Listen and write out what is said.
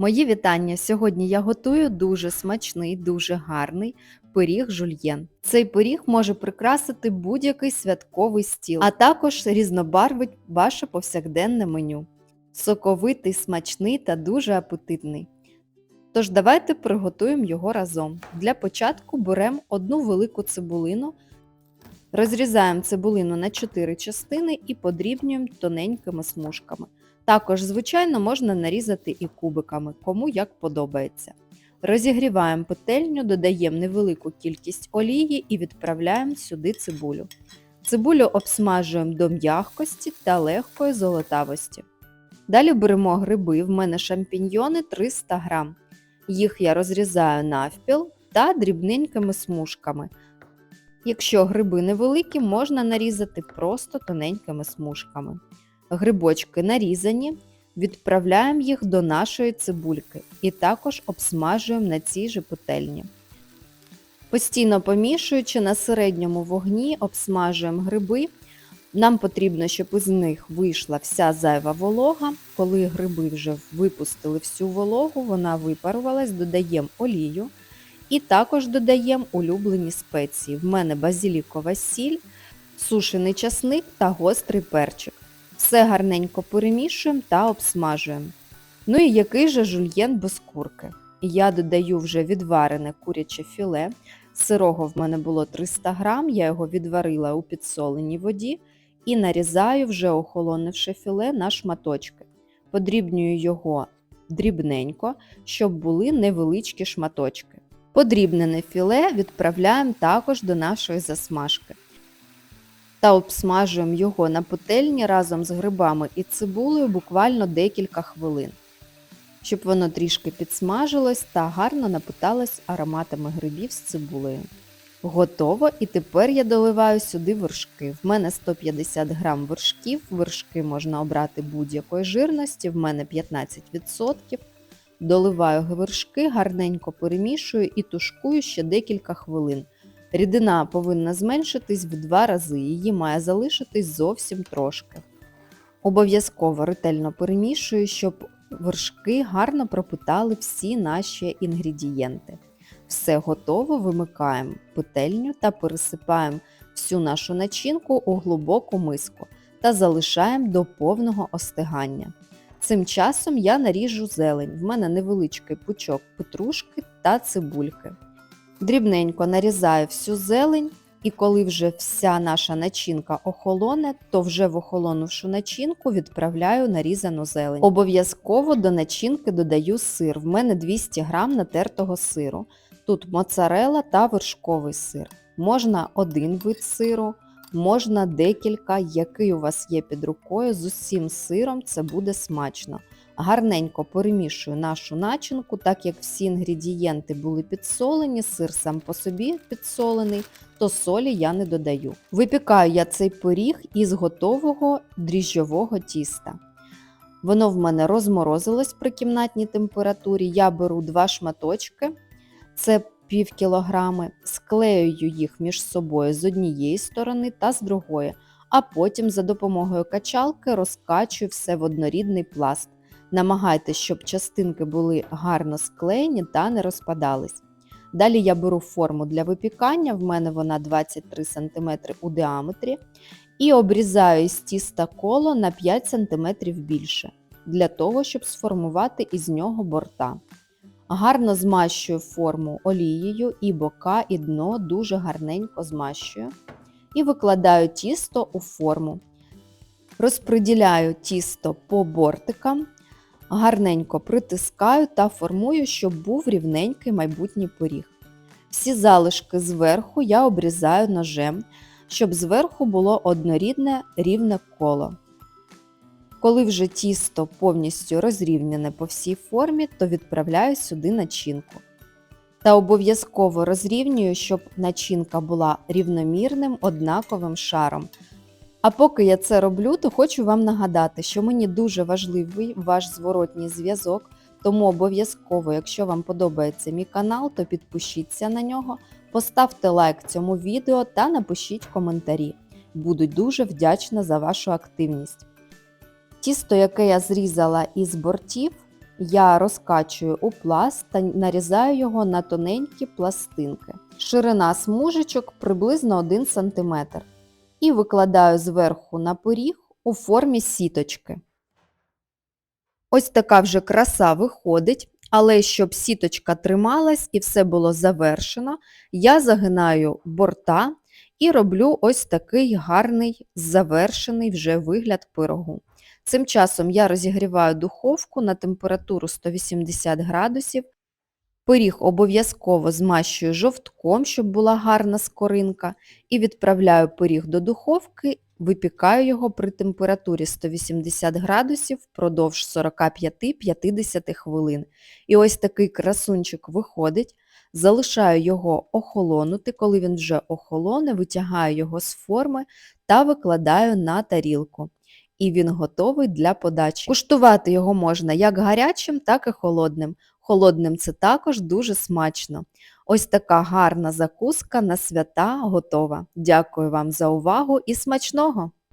Мої вітання! Сьогодні я готую дуже смачний, дуже гарний пиріг жульєн. Цей пиріг може прикрасити будь-який святковий стіл, а також різнобарвить ваше повсякденне меню. Соковитий, смачний та дуже апетитний. Тож давайте приготуємо його разом. Для початку беремо одну велику цибулину, розрізаємо цибулину на 4 частини і подрібнюємо тоненькими смужками. Також, звичайно, можна нарізати і кубиками, кому як подобається. Розігріваємо петельню, додаємо невелику кількість олії і відправляємо сюди цибулю. Цибулю обсмажуємо до м'якості та легкої золотавості. Далі беремо гриби, в мене шампіньйони 300 г. Їх я розрізаю навпіл та дрібненькими смужками. Якщо гриби невеликі, можна нарізати просто тоненькими смужками. Грибочки нарізані, відправляємо їх до нашої цибульки і також обсмажуємо на цій же петельні. Постійно помішуючи на середньому вогні, обсмажуємо гриби. Нам потрібно, щоб із них вийшла вся зайва волога. Коли гриби вже випустили всю вологу, вона випарувалась, додаємо олію і також додаємо улюблені спеції. В мене базілікова сіль, сушений часник та гострий перчик. Все гарненько перемішуємо та обсмажуємо. Ну і який же жульєн без курки? Я додаю вже відварене куряче філе. Сирого в мене було 300 грам, я його відварила у підсоленій воді і нарізаю вже охолонивши філе на шматочки. Подрібнюю його дрібненько, щоб були невеличкі шматочки. Подрібнене філе відправляємо також до нашої засмажки та обсмажуємо його на петельні разом з грибами і цибулею буквально декілька хвилин, щоб воно трішки підсмажилось та гарно напиталось ароматами грибів з цибулею. Готово, і тепер я доливаю сюди вершки. В мене 150 г вершків, вершки можна обрати будь-якої жирності, в мене 15%. Доливаю вершки, гарненько перемішую і тушкую ще декілька хвилин. Рідина повинна зменшитись в два рази, її має залишитись зовсім трошки. Обов'язково ретельно перемішую, щоб вершки гарно пропитали всі наші інгредієнти. Все готово, вимикаємо петельню та пересипаємо всю нашу начинку у глибоку миску та залишаємо до повного остигання. Цим часом я наріжу зелень. В мене невеличкий пучок петрушки та цибульки. Дрібненько нарізаю всю зелень, і коли вже вся наша начинка охолоне, то вже в охолонувшу начинку відправляю нарізану зелень. Обов'язково до начинки додаю сир. В мене 200 г натертого сиру. Тут моцарела та вершковий сир. Можна один вид сиру, можна декілька, який у вас є під рукою. З усім сиром це буде смачно. Гарненько перемішую нашу начинку, так як всі інгредієнти були підсолені, сир сам по собі підсолений, то солі я не додаю. Випікаю я цей пиріг із готового дріжджового тіста. Воно в мене розморозилось при кімнатній температурі. Я беру два шматочки, це пів кілограми, склеюю їх між собою з однієї сторони та з другої, а потім за допомогою качалки розкачую все в однорідний пласт. Намагайтесь, щоб частинки були гарно склеєні та не розпадались. Далі я беру форму для випікання, в мене вона 23 см у діаметрі, і обрізаю із тіста коло на 5 см більше, для того, щоб сформувати із нього борта. Гарно змащую форму олією і бока, і дно дуже гарненько змащую. І викладаю тісто у форму. Розподіляю тісто по бортикам гарненько притискаю та формую, щоб був рівненький майбутній пиріг. Всі залишки зверху я обрізаю ножем, щоб зверху було однорідне рівне коло. Коли вже тісто повністю розрівняне по всій формі, то відправляю сюди начинку. Та обов'язково розрівнюю, щоб начинка була рівномірним однаковим шаром. А поки я це роблю, то хочу вам нагадати, що мені дуже важливий ваш зворотній зв'язок, тому обов'язково, якщо вам подобається мій канал, то підпишіться на нього, поставте лайк цьому відео та напишіть коментарі. Буду дуже вдячна за вашу активність. Тісто, яке я зрізала із бортів, я розкачую у пласт та нарізаю його на тоненькі пластинки. Ширина смужечок приблизно 1 см. І викладаю зверху на пиріг у формі сіточки. Ось така вже краса виходить, але щоб сіточка трималась і все було завершено, я загинаю борта і роблю ось такий гарний завершений вже вигляд пирогу. Цим часом я розігріваю духовку на температуру 180 градусів. Пиріг обов'язково змащую жовтком, щоб була гарна скоринка, і відправляю пиріг до духовки, випікаю його при температурі 180 градусів впродовж 45-50 хвилин. І ось такий красунчик виходить. Залишаю його охолонути, коли він вже охолоне, витягаю його з форми та викладаю на тарілку. І він готовий для подачі. Куштувати його можна як гарячим, так і холодним. Холодним це також дуже смачно. Ось така гарна закуска на свята готова. Дякую вам за увагу і смачного!